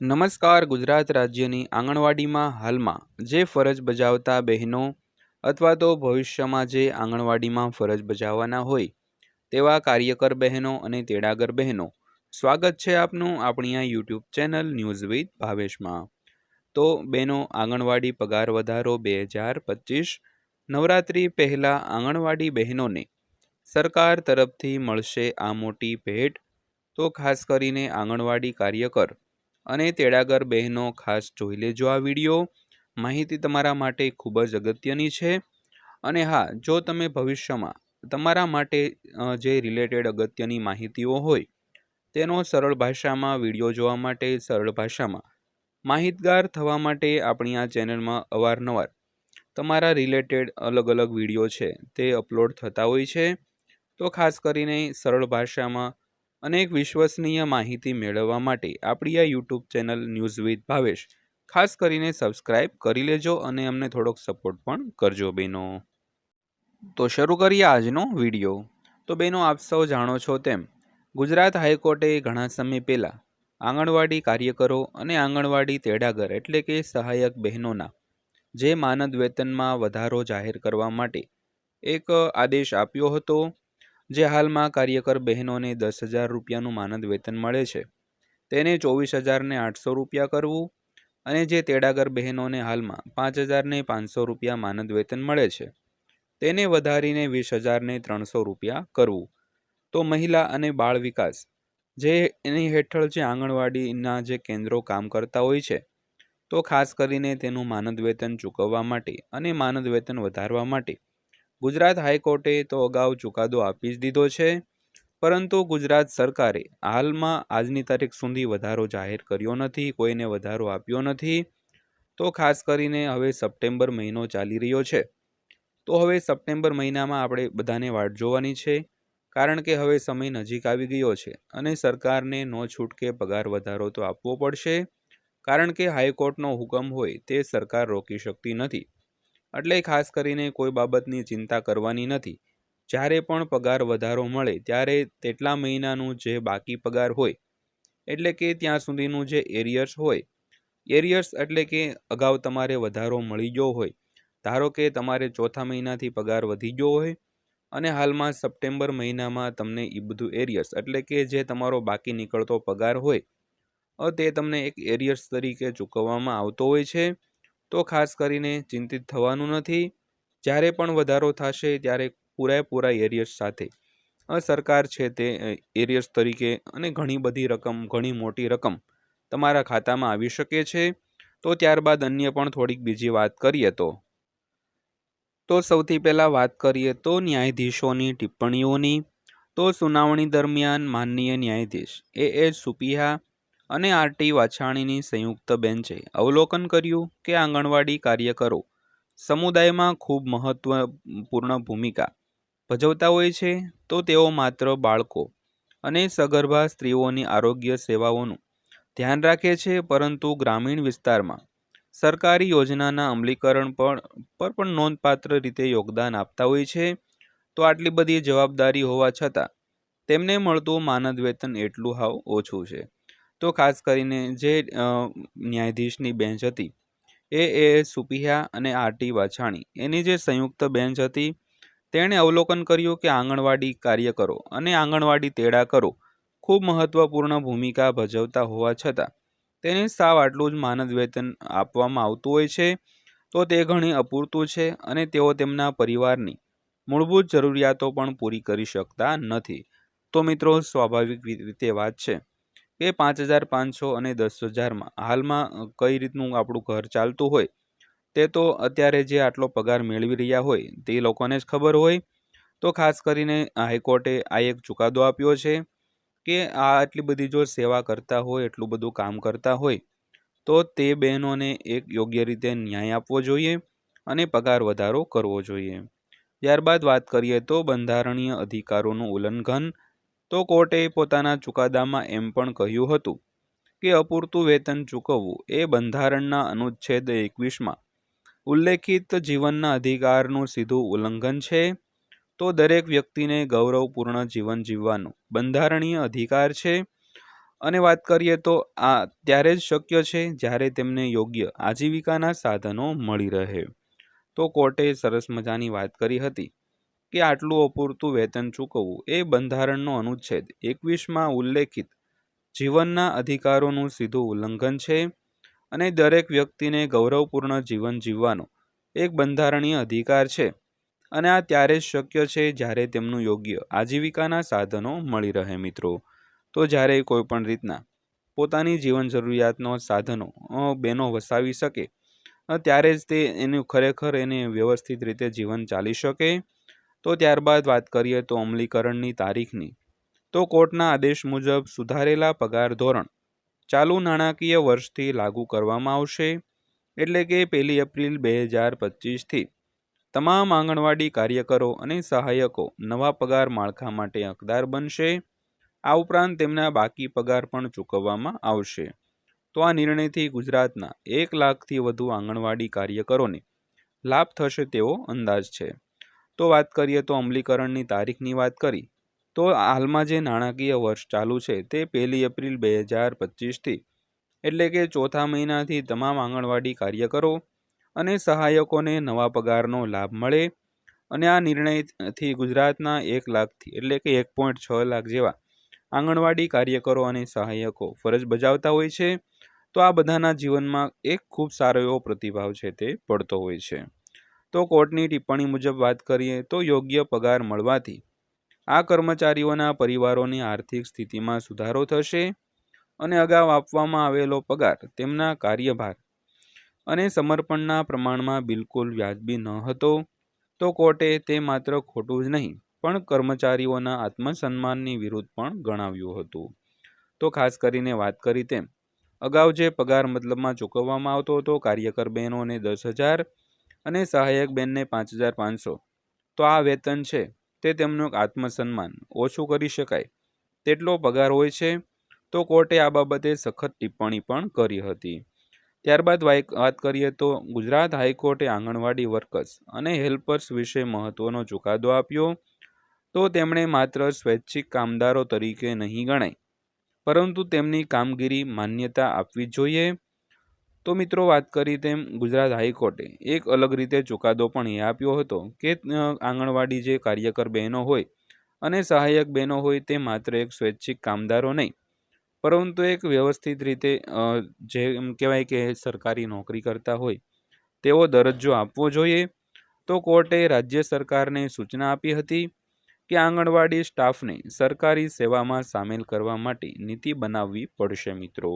નમસ્કાર ગુજરાત રાજ્યની આંગણવાડીમાં હાલમાં જે ફરજ બજાવતા બહેનો અથવા તો ભવિષ્યમાં જે આંગણવાડીમાં ફરજ બજાવવાના હોય તેવા કાર્યકર બહેનો અને તેડાગર બહેનો, સ્વાગત છે આપનું આપણી આ યુટ્યુબ ચેનલ ન્યૂઝ વિથ ભાવેશમાં. તો બહેનો, આંગણવાડી પગાર વધારો બે હજાર પચીસ, નવરાત્રિ પહેલાં આંગણવાડી બહેનોને સરકાર તરફથી મળશે આ મોટી ભેટ. તો ખાસ કરીને આંગણવાડી કાર્યકર અને તેડાગર બહેનો ખાસ જોઈ લેજો આ વીડિયો. માહિતી તમારા માટે ખૂબ જ અગત્યની છે. અને હા, જો તમે ભવિષ્યમાં તમારા માટે જે રિલેટેડ અગત્યની માહિતીઓ હોય, તેનો સરળ ભાષામાં વીડિયો જોવા માટે સરળ ભાષામાં માહિતગાર થવા માટે આપણી આ ચેનલમાં અવારનવાર તમારા રિલેટેડ અલગ અલગ વીડિયો છે તે અપલોડ થતા હોય છે. તો ખાસ કરીને સરળ ભાષામાં અનેક વિશ્વસનીય માહિતી મેળવવા માટે આપણી આ YouTube channel news with Bhavesh. ખાસ કરીને સબસ્ક્રાઇબ કરી લેજો અને અમને થોડોક સપોર્ટ પણ કરજો બહેનો તો શરૂ કરીએ આજનો વીડિયો. તો બહેનો આપ સૌ જાણો છો તેમ, ગુજરાત હાઈકોર્ટે ઘણા સમય પહેલાં આંગણવાડી કાર્યકરો અને આંગણવાડી તેડાગર એટલે કે સહાયક બહેનોના, જે માનદ વેતનમાં વધારો જાહેર કરવા માટે એક આદેશ આપ્યો હતો. જે હાલમાં કાર્યકર બહેનોને દસ હજાર રૂપિયાનું માનદ વેતન મળે છે. તેને ચોવીસ હજારને આઠસો રૂપિયા કરવું અને જે તેડાગર બહેનોને હાલમાં પાંચ હજારને પાંચસો રૂપિયા માનદ વેતન મળે છે, તેને વધારીને વીસ હજારને ત્રણસો રૂપિયા કરવું. તો મહિલા અને બાળ વિકાસ, જે એની હેઠળ જે આંગણવાડીના જે કેન્દ્રો કામ કરતા હોય છે, તો ખાસ કરીને તેનું માનદ વેતન ચૂકવવા માટે અને માનદ વેતન વધારવા માટે ગુજરાત હાઈકોર્ટે તો અગાઉ ચુકાદો આપી જ દીધો છે. પરંતુ ગુજરાત સરકારે હાલમાં આજની તારીખ સુધી વધારો જાહેર કર્યો નથી, કોઈને વધારો આપ્યો નથી. તો ખાસ કરીને હવે સપ્ટેમ્બર મહિનો ચાલી રહ્યો છે. તો હવે સપ્ટેમ્બર મહિનામાં આપણે બધાને વાટ જોવાની છે, કારણ કે હવે સમય નજીક આવી ગયો છે અને સરકારને નો છૂટકે પગાર વધારો તો આપવો પડશે. કારણ કે હાઈકોર્ટનો હુકમ હોય તે સરકાર રોકી શકતી નથી. એટલે ખાસ કરીને કોઈ બાબતની ચિંતા કરવાની નથી. જ્યારે પણ પગાર વધારો મળે, ત્યારે તેટલા મહિનાનું જે બાકી પગાર હોય, એટલે કે ત્યાં સુધીનું જે એરિયર્સ હોય, એરિયર્સ એટલે કે અગાઉ તમારે વધારો મળી ગયો હોય. ધારો કે તમારે ચોથા મહિનાથી પગાર વધી ગયો હોય, અને હાલમાં સપ્ટેમ્બર મહિનામાં તમને એ બધું એરિયર્સ, એટલે કે જે તમારો બાકી નીકળતો પગાર હોય તે તમને એક એરિયર્સ તરીકે ચૂકવવામાં આવતો હોય છે. તો ખાસ કરીને ચિંતિત થવાનું નથી. જ્યારે પણ વધારો થશે ત્યારે પૂરેપૂરા એરિયર્સ સાથે. સરકાર છે તે એરિયર્સ તરીકે અને ઘણી બધી રકમ, ઘણી મોટી રકમ તમારા ખાતામાં આવી શકે છે. તો ત્યારબાદ અન્ય પણ થોડીક બીજી વાત કરીએ તો. તો સૌથી પહેલાં વાત કરીએ તો ન્યાયાધીશોની ટિપ્પણીઓની. તો સુનાવણી દરમિયાન માનનીય ન્યાયાધીશ એ. એચ. સુપિયા અને આરટી વાછાણીની સંયુક્ત બેન્ચે અવલોકન કર્યું કે આંગણવાડી કાર્યકરો સમુદાયમાં ખૂબ મહત્વપૂર્ણ ભૂમિકા ભજવતા હોય છે, તો તેઓ માત્ર બાળકો અને સગર્ભા સ્ત્રીઓની આરોગ્ય સેવાઓનું ધ્યાન રાખે છે, પરંતુ ગ્રામીણ વિસ્તારમાં સરકારી યોજનાના અમલીકરણ પર પર પણ નોંધપાત્ર રીતે યોગદાન આપતા હોય છે, તો આટલી બધી જવાબદારી હોવા છતાં તેમને મળતું માનદ વેતન એટલું હાવ ઓછું છે. તો ખાસ કરીને જે ન્યાયાધીશની બેન્ચ હતી, એ એ સુપિયા અને આરટી વાછાણી, એની જે સંયુક્ત બેન્ચ હતી, તેણે અવલોકન કર્યું કે આંગણવાડી કાર્યકરો અને આંગણવાડી તેડાકરો ખૂબ મહત્વપૂર્ણ ભૂમિકા ભજવતા હોવા છતાં, તેને સાવ આટલું જ માનદ વેતન આપવામાં આવતું હોય છે, તો તે ઘણી અપૂરતું છે અને તેઓ તેમના પરિવારની મૂળભૂત જરૂરિયાતો પણ પૂરી કરી શકતા નથી. તો મિત્રો, સ્વાભાવિક રીતે વાત છે. કે પાંચ હજાર પાંચસો અને દસ હજારમાં હાલમાં કઈ રીતનું આપણું ઘર ચાલતું હોય તે તો અત્યારે જે આટલો પગાર મેળવી રહ્યા હોય તે લોકોને જ ખબર હોય. તો ખાસ કરીને હાઈકોર્ટે આ એક ચુકાદો આપ્યો છે કે આ આટલી બધી જો સેવા કરતા હોય, એટલું બધું કામ કરતા હોય, તો તે બહેનોને એક યોગ્ય રીતે ન્યાય આપવો જોઈએ અને પગાર વધારો કરવો જોઈએ. ત્યારબાદ વાત કરીએ તો બંધારણીય અધિકારોનું ઉલ્લંઘન તો કોર્ટે પોતાના ચુકાદામાં એમ પણ કહ્યું હતું કે અપૂરતું વેતન ચૂકવવું એ બંધારણના અનુચ્છેદ એકવીસમાં. ઉલ્લેખિત જીવનના અધિકારનું સીધું ઉલ્લંઘન છે, તો દરેક વ્યક્તિને ગૌરવપૂર્ણ જીવન જીવવાનો બંધારણીય અધિકાર છે. અને વાત કરીએ તો આ ત્યારે જ શક્ય છે જ્યારે તેમને યોગ્ય આજીવિકાના સાધનો મળી રહે. તો કોર્ટે સરસ મજાની વાત કરી હતી. કે આટલું અપૂરતું વેતન ચૂકવવું એ બંધારણનો અનુચ્છેદ. એકવીસમાં ઉલ્લેખિત, જીવનના અધિકારોનું સીધું ઉલ્લંઘન છે અને દરેક વ્યક્તિને ગૌરવપૂર્ણ જીવન જીવવાનો એક બંધારણીય અધિકાર છે અને આ ત્યારે જ શક્ય છે જ્યારે તેમનું યોગ્ય આજીવિકાના સાધનો મળી રહે મિત્રો. તો જ્યારે કોઈ પણ રીતના પોતાની જીવન જરૂરિયાતનો સાધનો બેનો વસાવી શકે ત્યારે જ તે એનું ખરેખર એને વ્યવસ્થિત રીતે જીવન ચાલી શકે તો ત્યારબાદ વાત કરીએ તો અમલીકરણની તારીખની. તો કોર્ટના આદેશ મુજબ સુધારેલા પગાર ધોરણ ચાલુ નાણાકીય વર્ષથી લાગુ કરવામાં આવશે, એટલે કે પહેલી એપ્રિલ બે હજાર પચીસથી. તમામ આંગણવાડી કાર્યકરો અને સહાયકો નવા પગાર માળખા માટે હકદાર બનશે. આ ઉપરાંત તેમના બાકી પગાર પણ ચૂકવવામાં આવશે. તો આ નિર્ણયથી ગુજરાતના એક લાખથી વધુ આંગણવાડી કાર્યકરોને લાભ થશે તેવો અંદાજ છે. તો વાત કરીએ તો અમલીકરણની તારીખની વાત કરી, તો હાલમાં જે નાણાકીય વર્ષ ચાલુ છે તે પહેલી એપ્રિલ બે હજાર પચીસથી, એટલે કે ચોથા મહિનાથી તમામ આંગણવાડી કાર્યકરો અને સહાયકોને નવા પગારનો લાભ મળે અને આ નિર્ણયથી ગુજરાતના એક લાખથી, એટલે કે એક પોઈન્ટ છ લાખ જેવા આંગણવાડી કાર્યકરો અને સહાયકો ફરજ બજાવતા હોય છે, તો આ બધાના જીવનમાં એક ખૂબ સારો એવો પ્રતિભાવ છે તે પડતો હોય છે. તો કોર્ટની ટિપ્પણી મુજબ વાત કરીએ તો યોગ્ય પગાર મળવાથી આ કર્મચારીઓના પરિવારોની આર્થિક સ્થિતિમાં સુધારો થશે અને અગાઉ આપવામાં આવેલો પગાર તેમના કાર્યભાર અને સમર્પણના પ્રમાણમાં બિલકુલ વ્યાજબી ન હતો. તો કોર્ટે તે માત્ર ખોટું જ નહીં, પણ કર્મચારીઓના આત્મસન્માનની વિરુદ્ધ પણ ગણાવ્યું હતું. તો ખાસ કરીને વાત કરી તેમ, અગાઉ જે પગાર મતલબમાં ચૂકવવામાં આવતો હતો, કાર્યકર બહેનોને દસ હજાર અને સહાયક બેનને પાંચ હજાર પાંચસો. તો આ વેતન છે, તે તેમનું આત્મસન્માન, ઓછું કરી શકાય. તેટલો પગાર હોય છે, તો કોર્ટે આ બાબતે સખત ટિપ્પણી પણ કરી હતી. ત્યારબાદ વાત કરીએ તો ગુજરાત હાઈકોર્ટે આંગણવાડી વર્કર્સ અને હેલ્પર્સ વિશે મહત્વનો ચુકાદો આપ્યો. તો તેમણે માત્ર સ્વૈચ્છિક કામદારો તરીકે નહીં ગણાય, પરંતુ તેમની કામગીરી માન્યતા આપવી જોઈએ. તો મિત્રો વાત કરી તેમ ગુજરાત હાઈકોર્ટે એક અલગ રીતે ચુકાદો પણ એ આપ્યો હતો કે આંગણવાડી જે કાર્યકર બહેનો હોય અને સહાયક બહેનો હોય તે માત્ર એક સ્વૈચ્છિક કામદારો નહીં, પરંતુ એક વ્યવસ્થિત રીતે જે એમ કહેવાય કે સરકારી નોકરી કરતા હોય તેવો દરજ્જો આપવો જોઈએ. તો કોર્ટે રાજ્ય સરકારને સૂચના આપી હતી કે આંગણવાડી સ્ટાફને સરકારી સેવામાં સામેલ કરવા માટે નીતિ બનાવવી પડશે મિત્રો.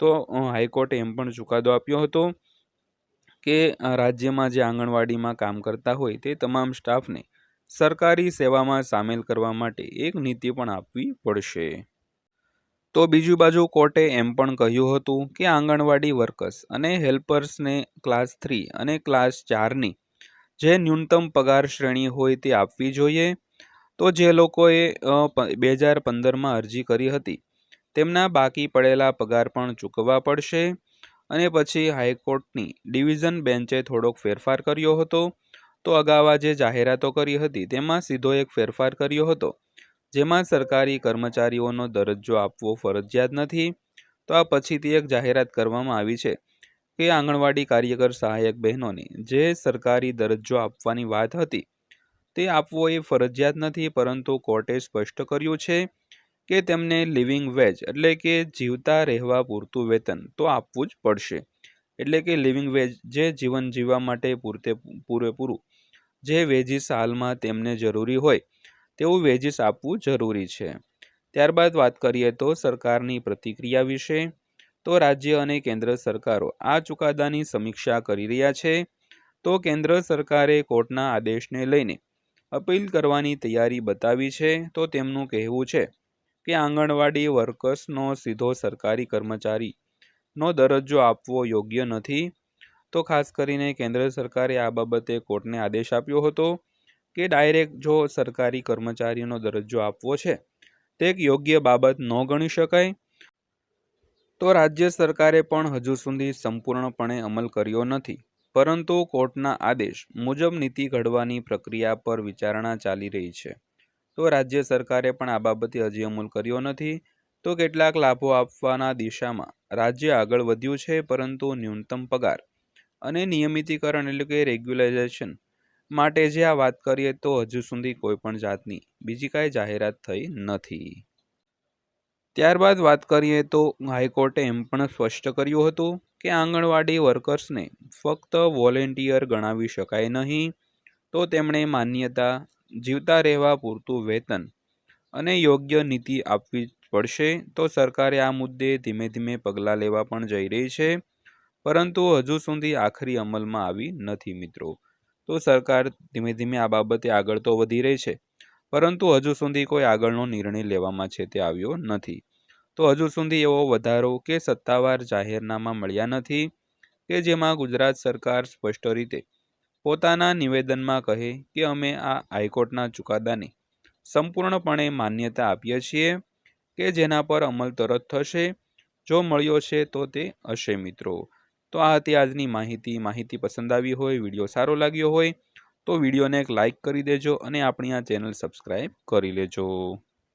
તો હાઈકોર્ટે એમ પણ ચુકાદો આપ્યો હતો કે રાજ્યમાં જે આંગણવાડીમાં કામ કરતા હોય તે તમામ સ્ટાફને સરકારી સેવામાં સામેલ કરવા માટે એક નીતિ પણ આપવી પડશે. તો બીજી બાજુ કોર્ટે એમ પણ કહ્યું હતું કે આંગણવાડી વર્કર્સ અને હેલ્પર્સને ક્લાસ થ્રી અને ક્લાસ ચારની જે ન્યૂનતમ પગાર શ્રેણી હોય તે આપવી જોઈએ. તો જે લોકોએ બે હજાર પંદરમાં અરજી કરી હતી તેમના બાકી પડેલા પગાર પણ ચૂકવવા પડશે અને પછી હાઈકોર્ટની ડિવિઝન બેન્ચે થોડોક ફેરફાર કર્યો હતો. તો અગાઉ જે જાહેરાતો કરી હતી તેમાં સીધો એક ફેરફાર કર્યો હતો. જેમાં સરકારી કર્મચારીઓનો દરજ્જો આપવો ફરજિયાત નથી. તો આ પછીથી એક જાહેરાત કરવામાં આવી છે કે આંગણવાડી કાર્યકર સહાયક બહેનોને જે સરકારી દરજ્જો આપવાની વાત હતી તે આપવો એ ફરજિયાત નથી પરંતુ કોર્ટે સ્પષ્ટ કર્યું છે કે તેમને લિવિંગ વેજ એટલે કે જીવતા રહેવા પૂરતું વેતન તો આપવું જ પડશે. એટલે કે લિવિંગ વેજ જે જીવન જીવવા માટે પૂરતે પૂરેપૂરું. જે વેજીસ હાલમાં તેમને જરૂરી હોય, તેવું વેજીસ આપવું જરૂરી છે. ત્યારબાદ વાત કરીએ તો સરકારની પ્રતિક્રિયા વિશે. તો રાજ્ય અને કેન્દ્ર સરકારો આ ચુકાદાની સમીક્ષા કરી રહ્યા છે. તો કેન્દ્ર સરકારે કોર્ટના આદેશને લઈને અપીલ કરવાની તૈયારી બતાવી છે. તો તેમનું કહેવું છે કે આંગણવાડી વર્કર્સનો સીધો સરકારી કર્મચારીનો દરજ્જો આપવો યોગ્ય નથી? તો ખાસ કરીને કેન્દ્ર સરકારે આ બાબતે કોર્ટને આદેશ આપ્યો હતો કે ડાયરેક્ટ જો સરકારી કર્મચારીનો દરજ્જો આપવો છે, તે એક યોગ્ય બાબત ન ગણી શકાય. તો રાજ્ય સરકારે પણ હજુ સુધી સંપૂર્ણપણે અમલ કર્યો નથી. પરંતુ કોર્ટના આદેશ મુજબ નીતિ ઘડવાની પ્રક્રિયા પર વિચારણા ચાલી રહી છે. તો રાજ્ય સરકારે પણ આ બાબતે હજી અમલ કર્યો નથી. તો કેટલાક લાભો આપવાના દિશામાં રાજ્ય આગળ વધ્યું છે, પરંતુ ન્યૂનતમ પગાર અને નિયમિતીકરણ એટલે કે રેગ્યુલરાઇઝેશન માટે જે આ વાત કરીએ તો હજુ સુધી કોઈ પણ જાતની બીજી કાંઈ જાહેરાત થઈ નથી. ત્યારબાદ વાત કરીએ તો હાઈકોર્ટે એમ પણ સ્પષ્ટ કર્યું હતું કે આંગણવાડી વર્કર્સને ફક્ત વોલેન્ટિયર ગણાવી શકાય નહીં. તો તેમણે માન્યતા જીવતા રહેવા પૂરતું વેતન અને યોગ્ય નીતિ આપવી પડશે, તો સરકારે આ મુદ્દે ધીમે ધીમે પગલાં લેવા પણ જઈ રહી છે. પરંતુ હજુ સુધી આખરી અમલમાં આવી નથી મિત્રો. તો સરકાર ધીમે ધીમે આ બાબતે આગળ તો વધી રહી છે, પરંતુ હજુ સુધી કોઈ આગળનો નિર્ણય લેવામાં છે તે આવ્યો નથી. તો હજુ સુધી એવો વધારો કે સત્તાવાર જાહેરનામા મળ્યા નથી કે જેમાં ગુજરાત સરકાર સ્પષ્ટ રીતે પોતાના નિવેદનમાં કહે કે અમે આ હાઈકોર્ટના ચુકાદાને સંપૂર્ણપણે માન્યતા આપીએ છીએ કે જેના પર અમલ તરત થશે. જો મળ્યો છે તો તે હશે મિત્રો. તો આ હતી આજની માહિતી. માહિતી પસંદ આવી હોય, વીડિયો સારો લાગ્યો હોય, તો વિડીયોને એક લાઇક કરી દેજો અને આપણી આ ચેનલ સબસ્ક્રાઈબ કરી લેજો.